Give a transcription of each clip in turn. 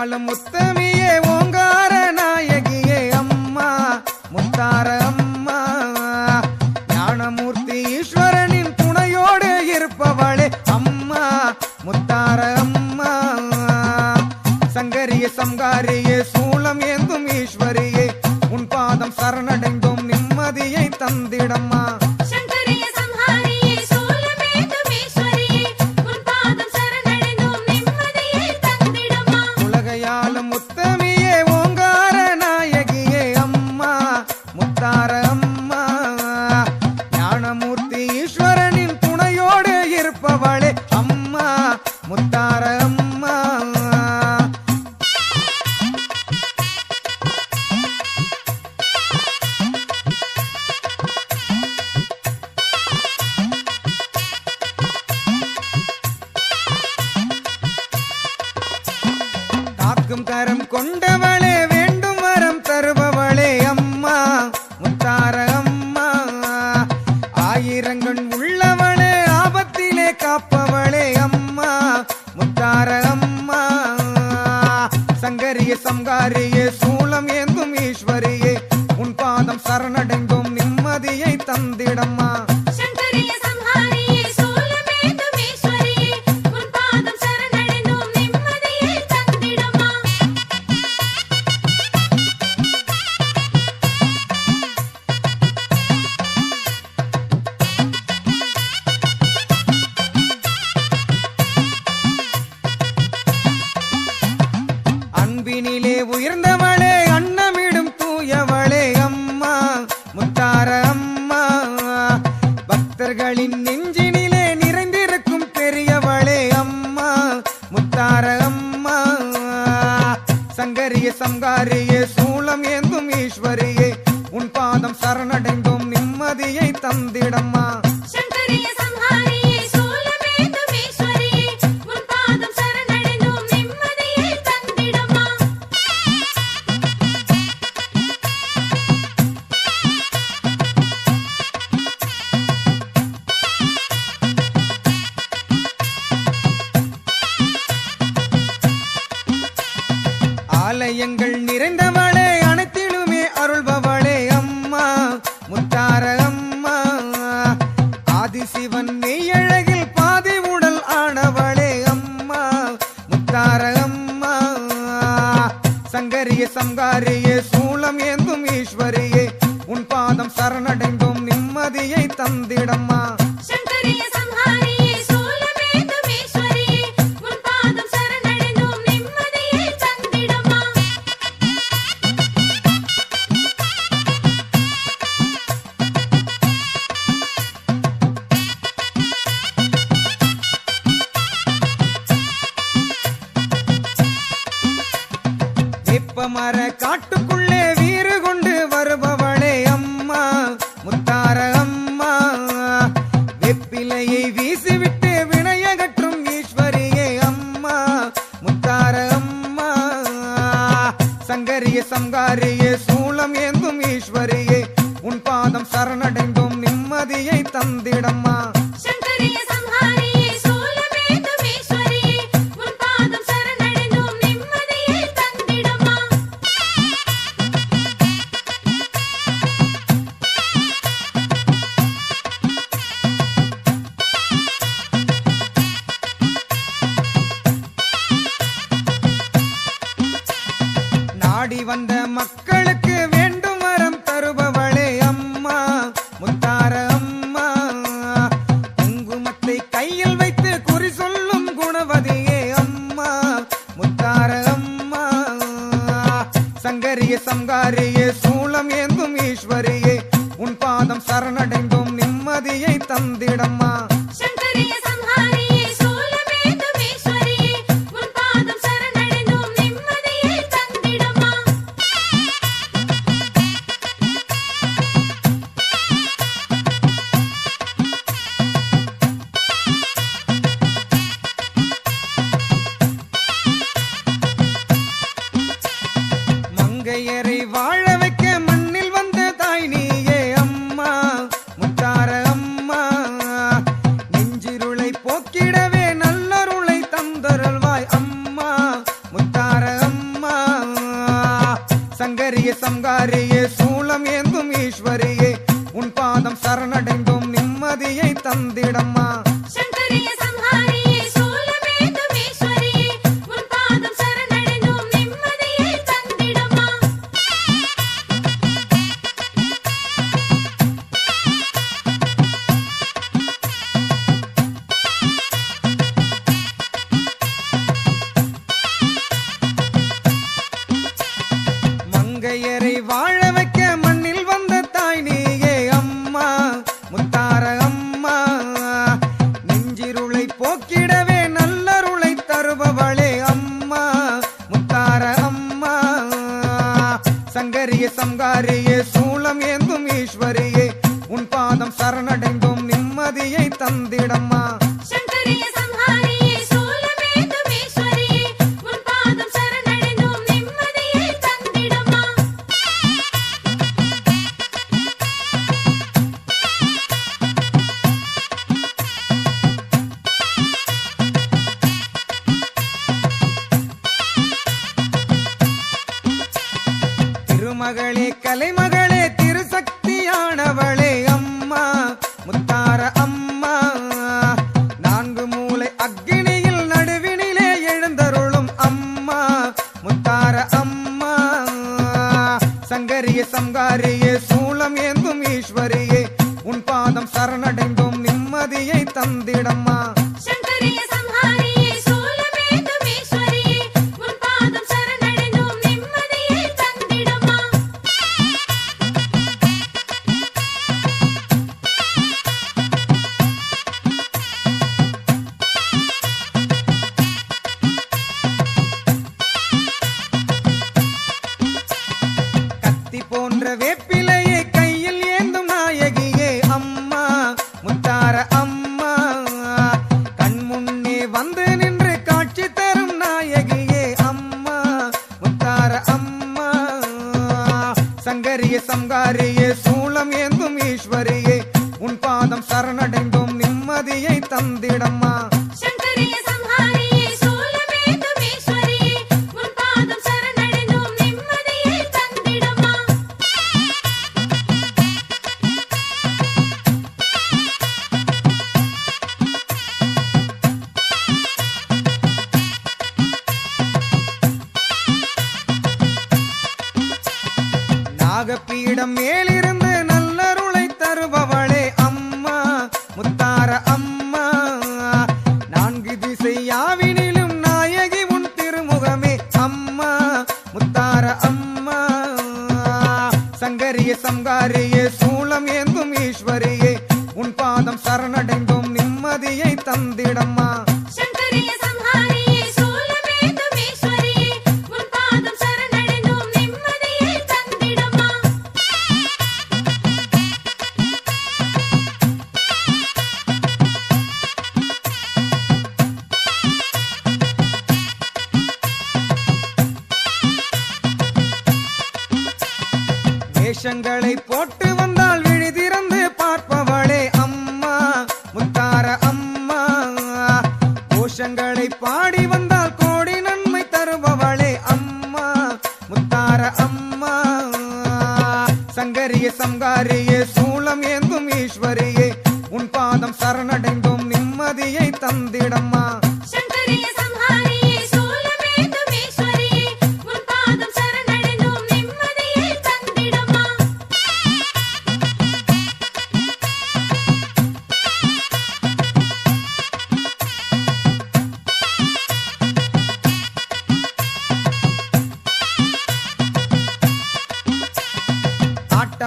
ஆளும் முத்தமியே ஓங்கார நாயகியே அம்மா முத்தார அம்மா. ஞானமூர்த்தி ஈஸ்வரனின் துணையோடு இருப்பவளே அம்மா முத்தார அம்மா. சங்கரிய சங்காரிய அன்புடன் உள்ளவளே ஆபத்திலே காப்பவளே அம்மா முத்தார அம்மா. சங்கரியே சங்காரியே சூளம் ஏந்தும் ஈஸ்வரியே உன் பாதம் சரணடைந்தோம் நிம்மதியை தந்திடம்மா. சூலம்காரியே சூலம் ஏந்தும் ஈஸ்வரியே உன் பாதம் சரணடைந்தோம் நிம்மதியை தந்திடம்மா. சங்கரியே சங்காரியே சூளம் ஏந்தும் ஈஸ்வரியே உன் பாதம் சரணடைந்தோம் நிம்மதியை தந்திடம்மா. முட்டையை வீசிவிட்டு வினையகற்றும் ஈஸ்வரியே அம்மா முத்தார அம்மா. சங்கரிய சங்காரியே சூளம் ஏந்தும் ஈஸ்வரியே உன் பாதம் சரணடைந்தோம் நிம்மதியை தந்திடம்மா. தந்திடம். சங்கரியே சங்காரியே சூளம் ஏந்தும் ஈஸ்வரியே. உன் பாதம் சரணடைந்தோம் நிம்மதியை தந்திடம்மா. மகளே திருசக்தியானவளே அம்மா முத்தார அம்மா. நான்கு மூளை அக்னியில் நடுவினிலே எழுந்தருளும் அம்மா முத்தார அம்மா. சங்கரிய சங்காரியே சூளம் ஏந்தும் ஈஸ்வரியே உன் பாதம் சரணடைந்தோம் நிம்மதியை தந்திடம்மா. சங்கரிய சங்காரியே சூளம் ஏந்தும் ஈஸ்வரியே உன் பாதம் சரணடைந்தோம் நிம்மதியை தந்திடம்மா. நான்கு நாயகி உன் திருமுகமே. அம்மா முத்தார அம்மா சங்கரிய சங்காரிய சூளம் ஏந்தும் ஈஸ்வரியே. உன் பாதம் சரணடைந்தோம் நிம்மதியை தந்திடம்மா. போட்டு வந்தால் விழி திறந்து பார்ப்பவளே அம்மா முத்தார அம்மா. கோஷங்களை பாடி வந்தால் கோடி நன்மை தருபவளே அம்மா முத்தார அம்மா. சங்கரிய சங்காரியே சூளம் ஏந்தும் ஈஸ்வரியே உன் பாதம் சரணடைந்தும் நிம்மதியை தந்திடம்மா.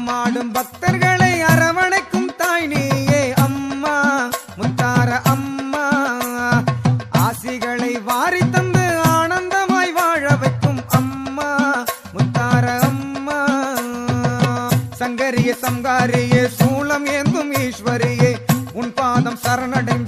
ஆட்டமாடும் பக்தர்களை அரவணைக்கும் தாய் நீயே அம்மா முத்தார அம்மா. ஆசிகளை வாரி தந்து ஆனந்தமாய் வாழ வைக்கும் அம்மா முத்தார அம்மா. சங்கரிய சங்காரியே சூளம் ஏந்தும் ஈஸ்வரியே உன் பாதம் சரணடைந்த